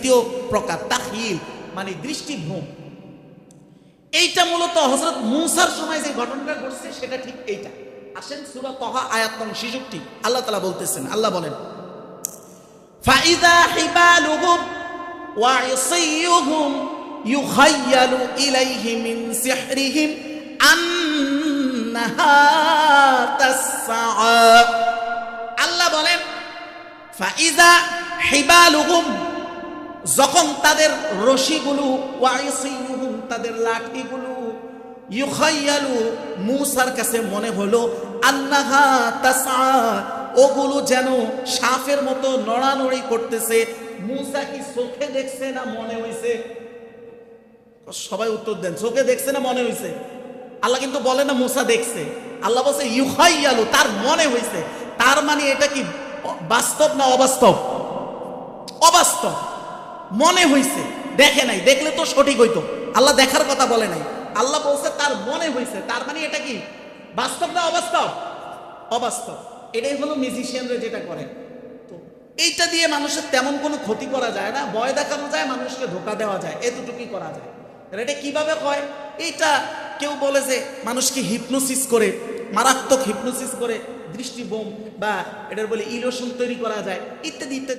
দ্বিতীয় প্রকার তাহিল মানে দৃষ্টিভ্রম এইটা মূলত হজরত মুসার সময় যে ঘটনাটা ঘটছে, সেটা ঠিক এইটা। আসেন সুরা তহা আয়াত শিশুটি আল্লাহ তালা বলতেছেন, আল্লাহ বলেন ফাইদা হিবালুহুম ইউখাইয়ালু ইলাইহি মিন সিহরিহিম আন্নাহা তাসআ আল্লাহ বলেন ফাইদা হিবালুহুম যখন তাদের রশিগুলো তাদের লাঠিগুলো ইউখাইয়ালু মূসার কাছে মনে হলো, আন্নাহা তাসা ওগুলো যেন সাফের মতো নড়ানড়ি করতেছে। মূসা কি চোখে দেখছে না মনে হইছে? সবাই উত্তর দেন, চোখে দেখছে না মনে হইছে? আল্লাহ কিন্তু বলে না মূসা দেখছে। আল্লাহ বলছে ইউখাইয়ালু, তার মনে হইছে। তার মানে এটা কি বাস্তব না অবাস্তব? অবাস্তব। মনে হইছে, দেখে নাই, দেখলে তো সঠিক হইতো। আল্লাহ দেখার কথা বলে নাই। আল্লাহ বলছে তার মনে হইছে, তার মানে এটা কি? বাস্তব না অবাস্তব? অবাস্তব। এটাই হলো মিউজিশিয়ানরা যেটা করে। তো এইটা দিয়ে মানুষের তেমন কোনো ক্ষতি করা যায় না, ভয় দেখানো যায়, মানুষকে ধোকা দেওয়া যায়, এতটুকুই করা যায়। এটা কীভাবে হয়? এইটা কেউ বলে যে মানুষকে হিপনোসিস করে, মারাত্মক হিপনোসিস করে, দৃষ্টিবোম বা এটার বলে ইলোশন তৈরি করা যায়, ইত্যাদি ইত্যাদি।